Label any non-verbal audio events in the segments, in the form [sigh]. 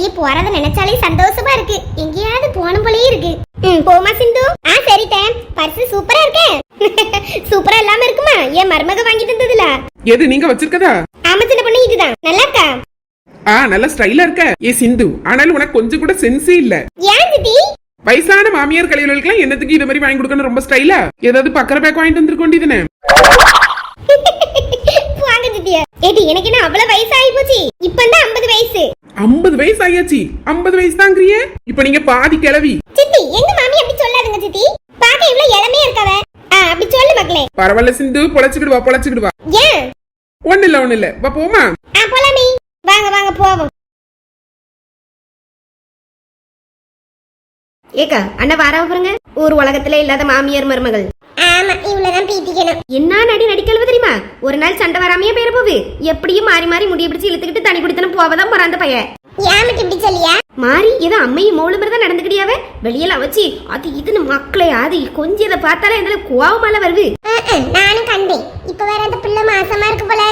வெளியே போறத நினைச்சாலே சந்தோஷமா இருக்கு. எங்கேயாவது போகணும் போலயே இருக்கு. ம் போமா சிந்து. ஆ சரி டேன் பர்ஸ் சூப்பரா இருக்கே. [laughs] சூப்பரா இல்லாம இருக்குமா? என் மருமக வாங்கிட்டு இருந்ததுல எது நீங்க வச்சிருக்கதா? ஆமா சின்ன பொண்ணு இதுதான் நல்லா இருக்கா? ஆ நல்ல ஸ்டைலா இருக்க. ஏ சிந்து ஆனாலும் உனக்கு கொஞ்சம் கூட சென்ஸே இல்ல. ஏன் சித்தி? வயசான மாமியார் கலைஞர்களுக்கு என்னத்துக்கு இது மாதிரி வாங்கி கொடுக்கணும்? ரொம்ப ஸ்டைலா? ஏதாவது பக்கர பேக் வாங்கிட்டு வந்திருக்க வேண்டியதுனே வாங்க சித்தியா ஏடி எனக்கு என்ன அவ்வளவு வயசு ஆகி போச்சு? இப்ப தான் ஐம்பது வயசு. ஐம்பது வயசு ஆயாச்சு ஐம்பது வயசு தாங்கிறிய இப்ப நீங்க பாதி கிளவி. சித்தி எங்க மாமி அப்படி சொல்லாதுங்க சித்தி? பாக்க இவ்வளவு இளமையா இருக்காவ? ஆ அப்படி சொல்லு மக்களே. பரவாயில்ல சிந்து பொழைச்சுக்கிடுவா பொழைச்சுக்கிடுவா. ஏன்? ஒண்ணு இல்ல ஒண்ணு இல்ல. வா போமா ஆ போலாமே. வாங்க வாங்க போவோம். ஏக்கா அண்ணன் வாராம பாருங்க. ஊர் உலகத்துல இல்லாத மாமியார் மருமகள். ஆமா இவ்வளவுதான் பீத்திக்கணும். என்ன நடி நடிக்கலவு தெரியுமா? ஒரு நாள் சண்டை வராமையே பேர போவு. எப்படியும் மாறி மாறி முடிய பிடிச்சு இழுத்துக்கிட்டு தனி குடித்தனம் போவதான் போறான் அந்த பையன். இப்படி சொல்லியா? மாறி ஏதோ அம்மையும் மோளு மாதிரி தான் நடந்துக்கிட்டியாவே? வெளியெல்லாம் வச்சு அது இதுன்னு மக்களே அது கொஞ்சம் இதை பார்த்தாலே எங்களை கோவமால வருது. நானும் கண்டேன். இப்ப வேற அந்த பிள்ளை மாசமா இருக்கு போல.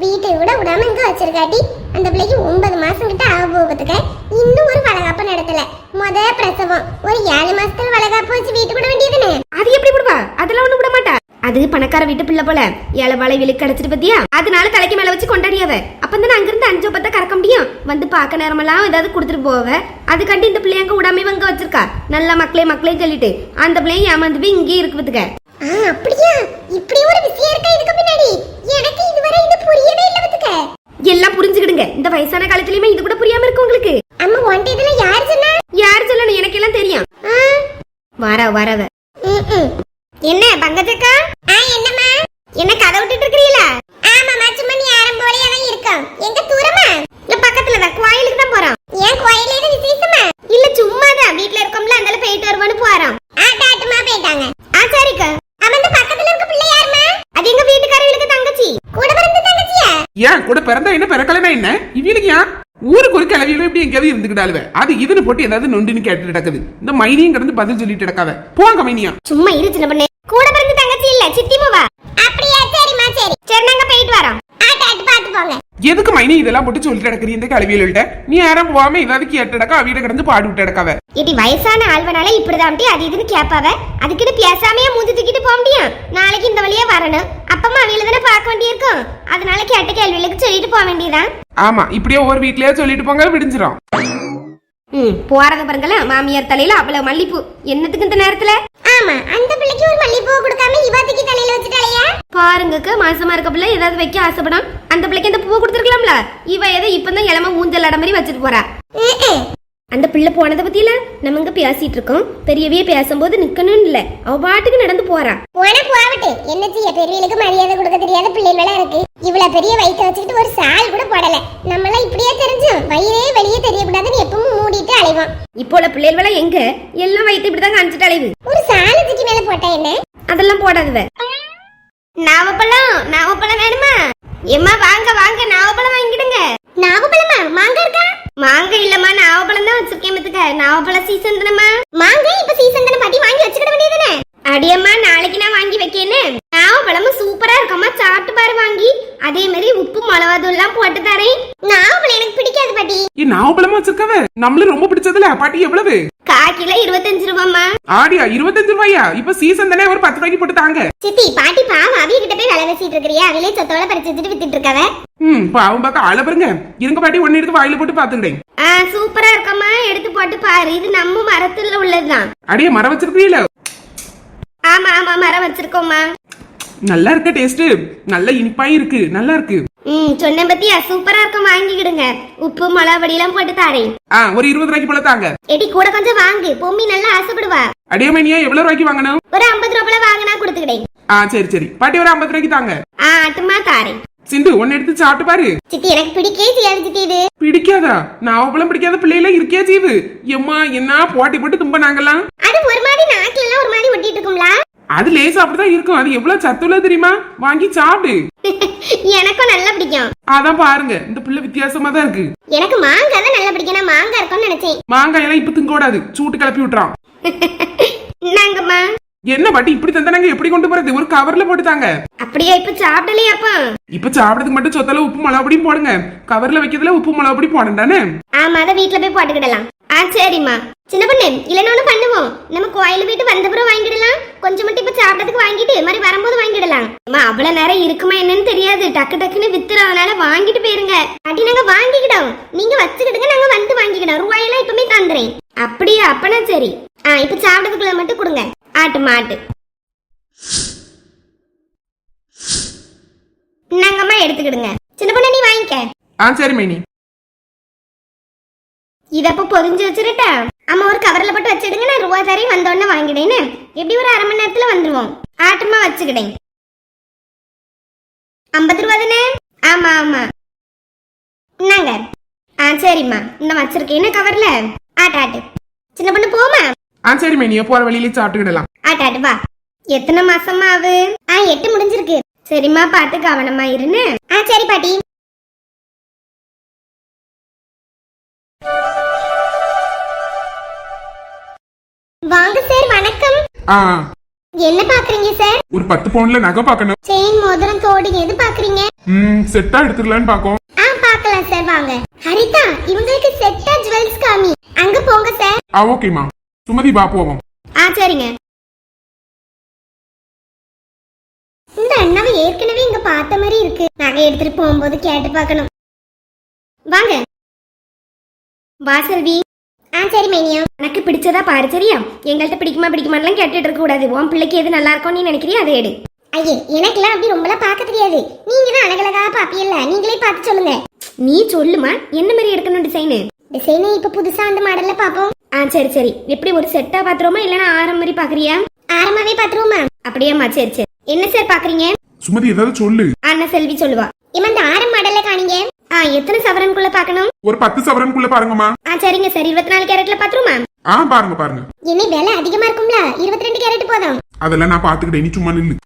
வீட்டை விட விடாம இங்க வச்சிருக்காட்டி அந்த பிள்ளைக்கு ஒன்பது மாசம் கிட்ட ஆக போகிறதுக்கு இன்னும் ஒரு வளகாப்பு நடத்தல. முத பிரசவம். ஒரு ஏழு மாசத்துல வளகாப்பு வச்சு வீட்டு விட வேண்டியதுன்னு. அது எப்படி விடுவா அதெல்லாம் ஒண்ணு விட மாட்டா அது பணக்கார வீட்டு பிள்ளை போல. ஏழை வாழை விழுக்கு அடைச்சிட்டு பத்தியா? அதனால தலைக்கு மேல வச்சு கொண்டாடியாவ. அப்ப தான் அங்கிருந்து அஞ்சு பத்தா கறக்க முடியும். வந்து பார்க்க நேரமெல்லாம் ஏதாவது கொடுத்துட்டு போவ. அதுக்காண்டி இந்த பிள்ளைய அங்க விடாம இவங்க வச்சிருக்கா. நல்ல மக்களே மக்களே சொல்லிட்டு. அந்த பிள்ளைய ஏமாந்து போய் இங்கே இருக்குதுக்க ஆ அப்படியா? இப்படி ஒரு விஷயம் இருக்கா இதுக்கு பின்னாடி? எனக்கு இதுவரை இது புரியவே இல்ல பத்துக்க. எல்லாம் புரிஞ்சுக்கிடுங்க. இந்த வயசான காலத்துலயுமே இது கூட புரியாம இருக்கு உங்களுக்கு. அம்மா உன்ட்ட இதுல யார் சொன்னா? யார் சொல்லணும்? எனக்கு எல்லாம் தெரியும் வாரா வரவ ம், ம். என்ன பங்கஜக்கா ஆ என்னம்மா என்ன கதை விட்டுட்டு இருக்கிறீங்களா ஆமாம்மா சும்மா நீ ஆரம் போலயே தான் இருக்கோம் எங்க தூரமா இல்ல பக்கத்துல தான் கோயிலுக்கு தான் போறோம் ஏன் கோயில எதுவும் விசேஷமா இல்ல சும்மா தான் வீட்டுல இருக்கோம்ல அதனால போயிட்டு வருவான்னு போறோம் ஆ டாட்டுமா போயிட்டாங்க ஆ சரிக்கா அவன் இந்த பக்கத்துல இருக்க பிள்ளை யாருமா அது எங்க வீட்டுக்காரங்களுக்கு தங்கச்சி கூட பிறந்த தங்கச்சியா ஏன்? கூட பிறந்தா என்ன? பிறக்கலனா என்ன? இவனுக்கு ஏன்? ஊருக்கு ஒரு கிளவியில இப்படி எங்கேயாவது இருந்துக்கிட்டாளுவ. அது இதுன்னு போட்டு ஏதாவது நொண்டுன்னு கேட்டு கிடக்குது இந்த மைனியும் கிடந்து பதில் சொல்லிட்டு நடக்காத போங்க மைனியா. சும்மா இரு சின்ன பண்ணே. கூட பிறந்த தங்கச்சி இல்ல சித்தி மாவா? அப்படியா? சரிம்மா சரி. சரி நாங்க போயிட்டு வரோம். ஆ டாட்டு பாத்து போங்க. எதுக்கு மைனி இதெல்லாம் போட்டு சொல்லிட்டு கிடக்குறீ இந்த கிளவியில்ட்ட நீ யாரும் போகாம ஏதாவது கேட்டு கிடக்கா வீட கிடந்து பாடு விட்டு கிடக்காவ இடி வயசான ஆள்வனால இப்படிதான் அது இதுன்னு கேப்பாவ? அதுக்குன்னு பேசாமையே மூஞ்சி தூக்கிட்டு போக முடியும் நாளைக்கு இந்த வழியா வரணும். அப்பமா அவையில தானே பார்க்க வேண்டியிருக்கும். அதனால கேட்ட கேள்விகளுக்கு சொல்லிட்டு போக வேண்டியதான் ஆமா இப்படியே ஒரு வீட்லயே சொல்லிட்டு போங்க விடிஞ்சிரும். ம் போறத பாருங்களேன் மாமியார் தலையில அவ்வளவு மல்லிப்பூ. என்னத்துக்கு இந்த நேரத்துல? ஆமா அந்த பிள்ளைக்கு ஒரு மல்லிப்பூ கொடுக்காம இவாத்துக்கு தலையில வச்சுட்டாலையா பாருங்கக்கு மாசமா இருக்க பிள்ளை ஏதாவது வைக்க ஆசைப்படும். அந்த பிள்ளைக்கு அந்த பூ கொடுத்துருக்கலாம்ல? இவ ஏதோ இப்பதான் இளம ஊஞ்சல் அட மாதிரி வச்சுட்டு போறா. அந்த பிள்ளை போனதை பத்தியில நம்ம இங்க பேசிட்டு இருக்கோம். பெரியவே பேசும்போது நிக்கணும் இல்ல. அவ பாட்டுக்கு நடந்து போறா. போனா போகட்டு என்ன செய்ய? பெரியவளுக்கு மரியாதை கொடுக்க தெரியாத பிள்ளைகளா இருக்கு. இவ்வளவு பெரிய வயிற்ற வச்சுக்கிட்டு ஒரு சால் கூட போடல. நம்மளாம் இப்படியே தெரிஞ்சோம். வயிறே வெளியே தெரியக்கூடாதுன்னு எப்பவும் மூடிட்டு அலைவோம். இப்போ உள்ள பிள்ளைகள் எங்க? எல்லாம் வயிற்று இப்படிதான் காமிச்சிட்டு அலைவு ஒரு சாலத்துக்கு மேல போட்டா என்ன? அதெல்லாம் போடாதுவ. நாவப்பழம் நாவப்பழம் வேணுமா? எம்மா வாங்க வாங்க நாவப்பழம் வாங்கிடுங்க. நாவப்பழமா? மாங்காய் இருக்கா? மாங்காய் இல்லம்மா நாவப்பழம் தான் வச்சிருக்கேன் பத்துக்க நாவப்பழம் சீசன் தானம்மா? மாங்காய் இப்ப சீசன் தானே பாட்டி? வாங்கி வச்சுக்கிட வேண்டியதுதானே அடியம்மா நாளைக்கு நான் வாங்கி வைக்கேன்னு. நாவப்பழமும் சூப்பரா இருக்கம்மா. சாப்பிட்டு பாரு வாங்கி. அதே மாதிரி உப்பு மிளகாதூள் எல்லாம் போட்டு தரேன். நாவப்பழம் எனக்கு பிடிக்காது பாட்டி. ஏ நாவப்பழமா வச்சிருக்கவ? நம்மளும் ரொம்ப பிடிச்சதுல. பாட்டி எவ்வளவு? கால் கிலோ இருபத்தஞ்சு ரூபாம்மா. ஆடியா இருபத்தஞ்சு ரூபாயா? இப்ப சீசன் தானே ஒரு பத்து ரூபாய்க்கு போட்டு தாங்க. சித்தி பாட்டி பாவம் அவிய கிட்ட போய் வேலை பேசிட்டு இருக்கிறியா. அவிலே சொத்தோட பறிச்சு வச்சுட்டு வித்துட்டு இருக்கவ. ம் பாவம் பார்க்க ஆள பாருங்க. இருங்க பாட்டி ஒன்னு எடுத்து வாயில போட்டு பாத்துக்கிட்டேன் ஆ சூப்பரா இருக்கம்மா. எடுத்து போட்டு பாரு. இது நம்ம மரத்துல உள்ளதுதான். அடியே மரம் வச்சிருக்கீங்களா ஆமா ஆமா மரம் வச்சிருக்கோம்மா. நல்லா இருக்க டேஸ்ட் நல்ல இனிப்பாயும் இருக்கு. நல்லா இருக்கு ம் சொன்னேன் பத்தியா? சூப்பரா இருக்கும். வாங்கிக்கிடுங்க. உப்பு மிளகா பொடியெல்லாம் போட்டு தாரேன். ஆ ஒரு இருபது ரூபாய்க்கு போல தாங்க. எடி கூட கொஞ்சம் வாங்கு. பொம்மி நல்லா ஆசைப்படுவா. அடியே மைனியா எவ்வளவு ரூபாய்க்கு வாங்கணும்? ஒரு ஐம்பது ரூபாய் வாங்கினா கொடுத்துக்கிடேன். ஆ சரி சரி. பாட்டி ஒரு ஐம்பது ரூபாய்க்கு தாங்க. ஆ ஆட்டுமா தாரேன். சிந்து ஒன்னு எடுத்து சாப்பிட்டு பாரு. சித்தி எனக்கு பிடிக்கவே செய்யாது சித்தி இது. பிடிக்காதா? நாவப்பழம் பிடிக்காத பிள்ளைல இருக்கே ஜீவு. எம்மா என்ன போட்டி போட்டு தும்ப நாங்கெல்லாம் அது ஒரு மாதிரி நாக்குல எல்லாம் ஒரு மாதிரி ஒட்டிட்டு இருக்கும்ல? அது லேசா அப்படிதான் இருக்கும். அது எவ்வளவு சத்துள்ள தெரியுமா? வாங்கி சாப்பிடு. எனக்கும் நல்லா பிடிக்கும். அதான் பாருங்க. இந்த பிள்ளை வித்தியாசமா தான் இருக்கு. எனக்கு மாங்காய் தான் நல்லா பிடிக்கும். நான் மாங்காய் இருக்கும்னு நினைச்சேன். மாங்காய் எல்லாம் இப்ப திங்கக்கூடாது சூட்டு கிளப்பி விட்டுறான். இந்தாங்கம்மா. என்ன பாட்டி இப்படி தந்தாங்க எப்படி கொண்டு போறது? ஒரு கவர்ல போட்டுதாங்க அப்படியா இப்ப சாப்பிடலையா அப்பா? இப்ப சாப்பிடறதுக்கு மட்டும் சொத்தால உப்பு மிளகா பொடியும் போடுங்க. கவர்ல வைக்கிறதுல உப்பு மிளகா பொடி போடண்டானே ஆமா அதை வீட்ல போய் போட்டுக்கிடலாம். ஆ சரிம்மா. சின்ன பொண்ணு இல்லைன்னு ஒண்ணு பண்ணுவோம். நம்ம கோயில் போயிட்டு வந்தப்புறம் வாங்கிடலாம். கொஞ்சம் மட்டும் இப்ப சாப்பிடறதுக்கு வாங்கிட்டு மாதிரி வரும்போது வாங்கிடலாம். அம்மா அவ்வளவு நேரம் இருக்குமா என்னன்னு தெரியாது. டக்கு டக்குன்னு வித்துறதுனால வாங்கிட்டு போயிருங்க. அடி நாங்க வாங்கிக்கிட்டோம். நீங்க வச்சுக்கிடுங்க நாங்க வந்து வாங்கிக்கிட்டோம் ரூபாயெல்லாம் இப்பவுமே தந்துறேன். அப்படியா அப்பனா சரி. ஆ இப்ப சாப்பிடறதுக்குள்ள மட்டும் கொடுங்க. ஆட்டு மாட்டு. நாங்கம்மா எடுத்துக்கிடுங்க. சின்ன பொண்ணு நீ வாங்கிக்க. ஆ சரி மைனி. இதப்ப பொதிஞ்சு வச்சிருட்டா அம்மா ஒரு கவர்ல போட்டு வச்சிடுங்க. நான் ரூபா தரையும் வந்தோடனே வாங்கிடேன்னு எப்படி ஒரு அரை மணி நேரத்துல வந்துருவோம்? ஆட்டமா வச்சுக்கிடேன் ஐம்பது ரூபா தானே? ஆமா ஆமா. என்னங்க ஆ சரிம்மா. இந்த வச்சிருக்கேன்னு கவர்ல ஆட்டு ஆட்டு. சின்ன பொண்ணு போமா ஆ சரி மைனி போற வழியிலே சாப்பிட்டுக்கிடலாம். ஆட்டு ஆட்டு வா. எத்தனை மாசமா ஆகு ஆ எட்டு முடிஞ்சிருக்கு. சரிம்மா பார்த்து கவனமா இருன்னு. ஆ சரி பாட்டி. ஆ. என்ன பாக்குறீங்க சார்? ஒரு பத்து பவுன்ல நகை பார்க்கணும். செயின் மோதிரம் தோடு எது பாக்குறீங்க? ம் செட்டா எடுத்துடலான்னு பாக்கோம் ஆ பார்க்கலாம் சார் வாங்க. ஹரிதா இவங்களுக்கு செட்டா ஜுவல்ஸ் காமி. அங்க போங்க சார். ஆ ஓகேமா சுமதி வா போவோம். ஆ சரிங்க. இந்த அண்ணாவை ஏற்கனவே இங்க பார்த்த மாதிரி இருக்கு. நகை எடுத்துட்டு போகும்போது கேட்டு பார்க்கணும். வாங்க. வா செல்வி. ஆ சரி மேனியா. உனக்கு பிடிச்சதா பாரு சரியா? எங்கள்கிட்ட பிடிக்குமா பிடிக்குமான்லாம் கேட்டுட்டு இருக்க கூடாது. உன் பிள்ளைக்கு எது நல்லா இருக்கும் நீ நினைக்கிறியா அதை எடு. ஐயே எனக்கெல்லாம் அப்படி ரொம்பலாம் பார்க்க தெரியாது. நீங்க தான் அழகழகா பாப்பியல்ல நீங்களே பார்த்து சொல்லுங்க. நீ சொல்லுமா? என்ன மாதிரி எடுக்கணும் டிசைனு டிசைனை இப்ப புதுசா அந்த மாடல்ல பாப்போம். ஆ சரி சரி. எப்படி ஒரு செட்டா பாத்துருமா இல்லனா ஆரம் மாதிரி பாக்குறியா? ஆரமாவே பாத்துருவோமா? அப்படியாம்மா சரி சரி. என்ன சார் பாக்குறீங்க? சுமதி ஏதாவது சொல்லு. அண்ணா செல்வி சொல்லுவா. இவன் இந்த ஆரம் மாடல்ல காணிங்க? ஆ எத்தனை சவரனுக்குள்ள பார்க்கணும்? ஒரு பத்து சவரனுக்குள்ள பாருங்கம்மா. ஆ சரிங்க சார். இருபத்தி நாலு கேரட்ல பாத்துருமா ஆ பாருங்க பாருங்க. என்ன விலை அதிகமா இருக்கும்ல? இருபத்தி ரெண்டு கேரட் போதும். அதெல்லாம் நான் பாத்துக்கிட்டேன் நீ சும்மா நில்லு.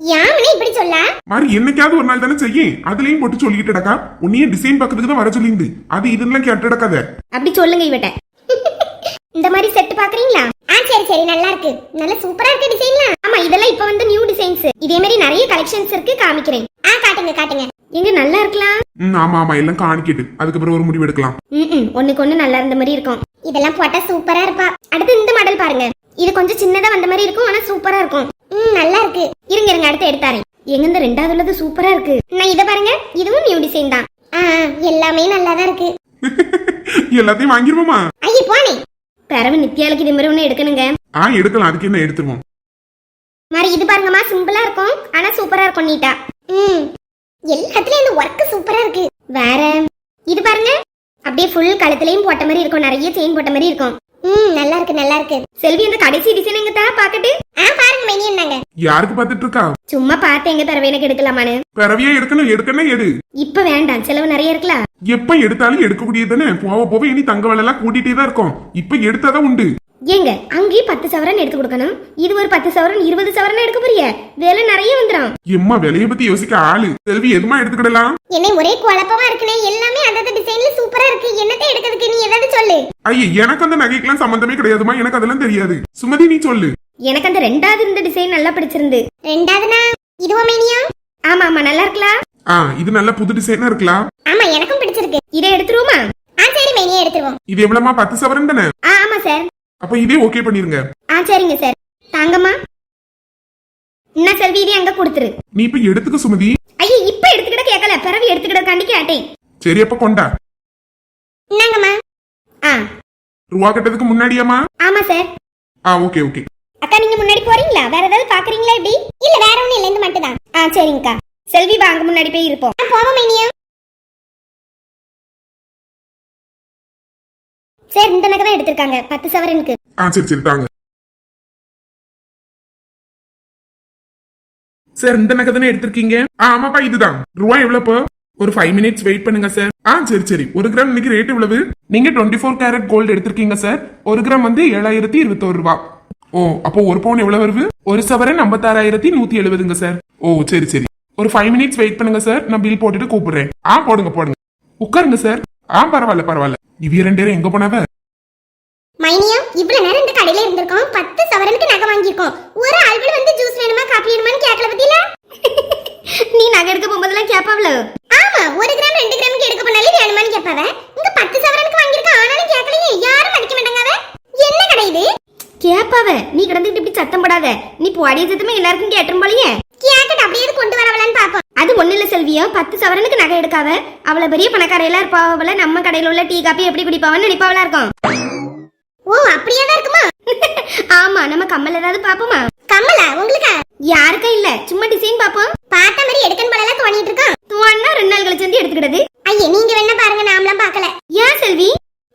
யாமனே இப்படி சொல்ல? மாதிரி என்னைக்காவது ஒரு நாள் தானே செய்யும் அதுலயும் போட்டு சொல்லிட்டு டக்கா உன்னையே டிசைன் பார்க்கறதுக்கு தான் வர சொல்லியிருந்து. அது இதெல்லாம் கேட்டு டக்காத அப்படி சொல்லுங்க இவட்ட. இந்த மாதிரி செட் பாக்குறீங்களா ஆ சரி சரி. நல்லா இருக்கு. நல்ல சூப்பரா இருக்கு டிசைன்லாம் ஆமா இதெல்லாம் இப்ப வந்து நியூ டிசைன்ஸ் இதே மாதிரி நிறைய கலெக்ஷன்ஸ் இருக்கு காமிக்கிறேன். ஆ காட்டுங்க காட்டுங்க. எங்க நல்லா இருக்கலாம்? ம் ஆமா ஆமா எல்லாம் காணிக்கிட்டு. அதுக்கப்புறம் ஒரு முடிவு எடுக்கலாம். ம் ஒண்ணுக்கு ஒண்ணு நல்லா இருந்த மாதிரி இருக்கும். இதெல்லாம் போட்டா சூப்பரா இருப்பா. அடுத்து இந்த மாடல் பாருங்க. இது கொஞ்சம் சின்னதா வந்த மாதிரி இருக்கும் ஆனா சூப்பரா இருக்கும். ம் நல்லா இருக்கு. இருங்க இருங்க அடுத்து எடுத்தாரேன். எங்க இந்த ரெண்டாவது உள்ளது சூப்பரா இருக்கு. நான் இதை பாருங்க. இதுவும் நியூ டிசைன் தான். ஆ எல்லாமே நல்லா தான் இருக்கு. [laughs] எல்லாத்தையும் வாங்கிருவோமா? ஐயே போனே பிறவு நித்யாளுக்கு இது மாதிரி ஒண்ணு எடுக்கணுங்க. ஆ எடுக்கலாம். அதுக்கு என்ன எடுத்துருவோம்? மாதிரி இது பாருங்கம்மா சிம்பிளா இருக்கும் ஆனா சூப்பரா இருக்கும் நீட்டா ம். எல்லாத்துலயும் இந்த ஒர்க் சூப்பரா இருக்கு. வேற? இது பாருங்க. அப்படியே ஃபுல் கழுத்துலயும் போட்ட மாதிரி இருக்கும். நிறைய செயின் போட்ட மாதிரி இருக்கும். ம் நல்லா இருக்கு நல்லா இருக்கு. செல்வி அந்த கடைசி டிசைன் எங்க தா பாக்கட்டு ஆ பாருங்க மெனி என்னங்க. யாருக்கு பார்த்துட்டு இருக்கா? சும்மா பார்த்து எங்க தரவே எனக்கு எடுக்கலாமான்னு. பிறவியே எடுக்கணும் எடுக்கணும் எடு. இப்ப வேண்டாம். செலவு நிறைய இருக்கலாம். எப்ப எடுத்தாலும் எடுக்கக்கூடியதானே போக போக இனி தங்க விலை எல்லாம் கூட்டிட்டே தான் இருக்கும். இப்ப எடுத்தாதான் உண்டு. ஏங்க அங்கேயும் பத்து சவரன் எடுத்து கொடுக்கணும். இது ஒரு பத்து சவரன் இருபது சவரன் எடுக்க போறிய? வேலை நிறைய வந்துடும் எம்மா விலைய பத்தி யோசிக்க ஆளு. செல்வி எதுமா எடுத்துக்கிடலாம்? என்ன ஒரே குழப்பமா இருக்குனே எல்லாமே அந்த டிசைன்ல சூப்பரா இருக்கு. என்னத்தை எடுக்கிறதுக்கு நீ ஏதாவது சொல்லு. ஐய எனக்கு அந்த நகைக்கெல்லாம் சம்பந்தமே கிடையாதுமா எனக்கு அதெல்லாம் தெரியாது. சுமதி நீ சொல்லு. எனக்கு அந்த ரெண்டாவது இருந்த டிசைன் நல்லா பிடிச்சிருந்து. ரெண்டாவதுனா இதுவோ மேனியா? ஆமா ஆமா நல்லா இருக்கலாம் ஆ இது நல்ல புது டிசைனா இருக்கலாம் ஆமா எனக்கும் பிடிச்சிருக்கு. இதை எடுத்துருவோமா? ஆ சரி மேனியா எடுத்துருவோம். இது எவ்வளவுமா பத்து சவரன் தானே? ஆ ஆமா சார் அப்ப இதே ஓகே பண்ணிருங்க. ஆ சரிங்க சார். தாங்கம்மா. என்ன செல்வி இது அங்க கொடுத்துரு? நீ இப்ப எடுத்துக்க சுமதி. ஐயோ இப்ப எடுத்துக்கிட கேட்கல பிறவி எடுத்துக்கிடக்காண்டி கேட்டேன் சரி அப்ப கொண்டா. என்னங்கம்மா ஆ. ரூபா கட்டதுக்கு முன்னாடியாமா ஆமா சார். ஆ ஓகே ஓகே அக்கா நீங்க முன்னாடி போறீங்களா? வேற ஏதாவது பாக்குறீங்களா இப்படி இல்ல வேற ஒண்ணும் இல்ல இந்த மட்டும் தான் ஆ சரிங்கக்கா. செல்வி வாங்க முன்னாடி போய் இருப்போம். போவோம் மேனியா. சார் இந்த நகை தான் எடுத்திருக்காங்க. பத்து சவரனுக்கு. ஆ சரி சரி தாங்க. சார் இந்த நகை தானே எடுத்திருக்கீங்க? ஆ ஆமாப்பா இதுதான். ரூபா எவ்வளவு ஒரு ஃபைவ் மினிட்ஸ் வெயிட் பண்ணுங்க சார். ஆ சரி சரி. ஒரு கிராம் இன்னைக்கு ரேட் எவ்வளவு? நீங்க டுவெண்ட்டி ஃபோர் கேரட் கோல்டு எடுத்திருக்கீங்க சார். ஒரு கிராம் வந்து ஏழாயிரத்தி இருபத்தோரு ரூபா. ஓ அப்போ ஒரு பவுன் எவ்வளவு வருது? ஒரு சவரன் ஐம்பத்தாறாயிரத்தி நூத்தி எழுபதுங்க சார். ஓ சரி சரி. ஒரு ஃபைவ் மினிட்ஸ் வெயிட் பண்ணுங்க சார். நான் பில் போட்டுட்டு கூப்பிடுறேன். ஆ போடுங்க போடுங்க. உட்காருங்க சார். ஆ பரவாயில்ல பரவாயில்ல. இவ்விய ரெண்டு பேரும் எங்க போனவ? மைனியா இவ்வளவு நேரம் இந்த கடையில இருந்திருக்கோம். பத்து சவரனுக்கு நகை வாங்கியிருக்கோம். ஒரு ஆள்கள் வந்து ஜூஸ் வேணுமா காப்பி வேணுமான்னு கேட்கல பத்தியில? நீ நகை எடுக்க போகும்போதெல்லாம் கேப்பாவளோ ஆமா ஒரு கிராம் ரெண்டு கிராமுக்கு எடுக்க போனாலே வேணுமான்னு கேட்பாவ. இங்க பத்து சவரனுக்கு வாங்கியிருக்கோம் ஆனாலும் கேட்கலையே யாரும் மதிக்க மாட்டாங்க. என்ன கடை இது? கேப்பாவ நீ கிடந்துட்டு இப்படி சத்தம் போடாத. நீ போடிய சத்தமே எல்லாருக்கும் கேட்டுரும் போலயே. கேக்கட் அப்படியே கொண்டு வரவளான்னு பாப்போம். அது ஒண்ணு இல்ல செல்வியா. பத்து சவரனுக்கு நகை எடுக்காத அவள பெரிய பணக்காரையெல்லாம் இருப்பாவல நம்ம கடையில உள்ள டீ காப்பி எப்படி குடிப்பாவன்னு நினைப்பாவலா இருக்கும். ஓ அப்படியே தான் இருக்குமா? [laughs] ஆமா நம்ம கம்மல் ஏதாவது பாப்போமா கம்மலா உங்களுக்கா? யாருக்கும் இல்ல. சும்மா டிசைன் பாப்போம் பார்த்த மாதிரி எடுக்கணும் போல எல்லாம் தோணிட்டு இருக்கோம். துவான்னா ரெண்டு நாள் கழிச்சு வந்து எடுத்துக்கிட்டது ஐயே நீங்க வேணா பாருங்க நாமலாம் பார்க்கல. ஏன் செல்வி?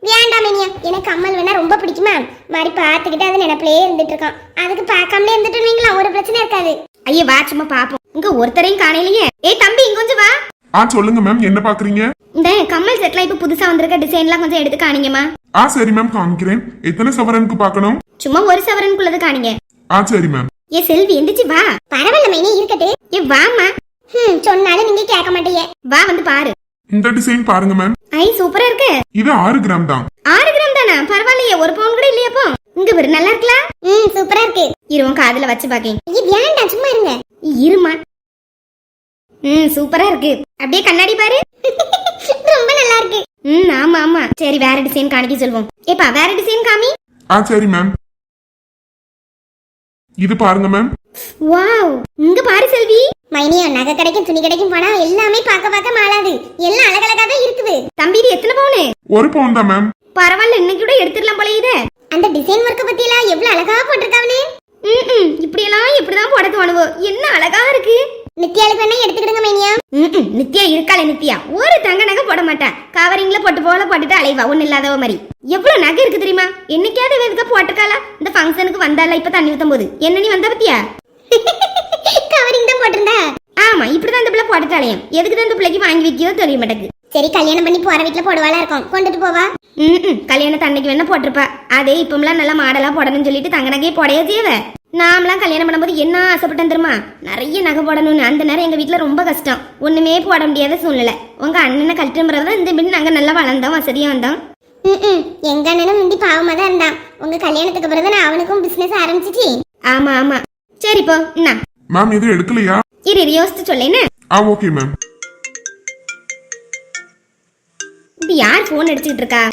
வேண்டாம் இனியா. எனக்கு கம்மல் வேணா ரொம்ப பிடிக்குமா? மாதிரி பார்த்துக்கிட்டு அது நினைப்பிலே இருந்துட்டு இருக்கோம். அதுக்கு பார்க்காமலே இருந்துட்டு ஒரு பிரச்சனை இருக்காது. ஐயா வா சும்மா பாப்போம். இங்க ஒருத்தரையும் காணையிலேயே ஏய் தம்பி இங்க கொஞ்சம் வா. ஆ சொல்லுங்க மேம் என்ன பாக்குறீங்க? இந்த கம்மல் செட்லாம் இப்ப புதுசா வந்திருக்க டிசைன்லாம் கொஞ்சம் எடுத்து காணிங்கம்மா. ஆ சரி மேம் காமிக்கிறேன். எத்தனை சவரனுக்கு பார்க்கணும்? சும்மா ஒரு சவரனுக்குள்ளது காணிங்க. ஆ சரி மேம். ஏ செல்வி எந்திரிச்சு வா. பரவாயில்ல மைனி இருக்கட்டு. ஏ வாம்மா. ம் சொன்னாலும் நீங்க கேட்க மாட்டீங்க. வா வந்து பாரு. இந்த டிசைன் பாருங்க மேம். ஐ சூப்பரா இருக்கு. இது ஆறு கிராம் தான். ஆறு கிராம் தானே? பரவாயில்லையே ஒரு பவுன் கூட இல்லையாப்போ இங்க பாரு நல்லா இருக்கலாம் ம் சூப்பரா இருக்கு. இருவோம் காதுல வச்சு பாக்கேன். வேண்டாம் சும்மா இருங்க. இருமா. ம் சூப்பரா இருக்கு. அப்படியே கண்ணாடி பாரு. [laughs] ரொம்ப நல்லா இருக்கு. ம் ஆமா ஆமா. சரி வேற டிசைன் காணிக்க சொல்வோம். ஏப்பா வேற டிசைன் காமி? ஆ சரி மேம் இது பாருங்க மேம் வாவ். இங்க பாரு செல்வி. மைனியோ நகை கடைக்கும் துணி கடைக்கும் போனா எல்லாமே பார்க்க பார்க்க மாளாது எல்லாம் அழகழகா தான் இருக்குது. தம்பி இது எத்தனை பவுனு? ஒரு பவுன் தான் மேம் பரவாயில்ல இன்னைக்கு கூட எடுத்துடலாம் போல இத. அந்த டிசைன் ஒர்க்க பத்தியெல்லாம் எவ்வளவு அழகா போட்டிருக்காவனே ம் இப்படியெல்லாம் எப்படிதான் போட தோணுவோ என்ன அழகா இருக்கு? நித்யாளுக்கு வேணா எடுத்துக்கிடுங்க மைனியா. ம் நித்யா இருக்காளே நித்யா. ஒரு தங்க நகை போட மாட்டா. கவரிங்ல போட்டு போல போட்டுட்டு அலைவா ஒண்ணு இல்லாதவ மாதிரி. எவ்வளவு நகை இருக்கு தெரியுமா? என்னைக்காவது வேதுக்கா போட்டுக்காளா இந்த ஃபங்க்ஷனுக்கு வந்தால இப்ப தண்ணி ஊத்தும் போது. என்ன நீ வந்த பத்தியா? [laughs] கவரிங் தான் போட்டிருந்தா? ஆமா இப்படிதான் இந்த பிள்ளை போட்டுட்டாலையும் எதுக்கு தான் இந்த பிள்ளைக்கு வாங்கி வைக்கோ தெரிய மாட்டேங்குது. சரி கல்யாணம் பண்ணி போற வீட்டுல போடுவாளா இருக்கும். கொண்டுட்டு போவா. ம் கல்யாணத்தை அன்னைக்கு வேணா போட்டிருப்பா. அதே இப்பமெல்லாம் நல்லா மாடலா போடணும்னு சொல்லிட்டு தங்க நகையை போடையே செய்வ. நாமெல்லாம் கல்யாணம் பண்ணும்போது என்ன ஆசைப்பட்டேன் தெரியுமா? நிறைய நகை போடணும்னு. அந்த நேரம் எங்க வீட்ல ரொம்ப கஷ்டம். ஒண்ணுமே போட முடியாத சூழ்நிலை. உங்க அண்ணனை கழட்டுறதான் இந்த பின் நாங்க நல்லா வளர்ந்தோம் வசதியா வந்தோம் ம் எங்க அண்ணனும் முந்தி பாவமா தான் இருந்தான். உங்க கல்யாணத்துக்கு பிறகு நான் அவனுக்கும் பிசினஸ் ஆரம்பிச்சிச்சு ஆமா ஆமா. சரி போ என்ன மேம் இது எடுக்கலையா? இரு இரு, யோசிச்சு சொல்லேன்னு ஆ ஓகே மேம் இது யார் போன் அடிச்சுக்கிட்டு இருக்கா?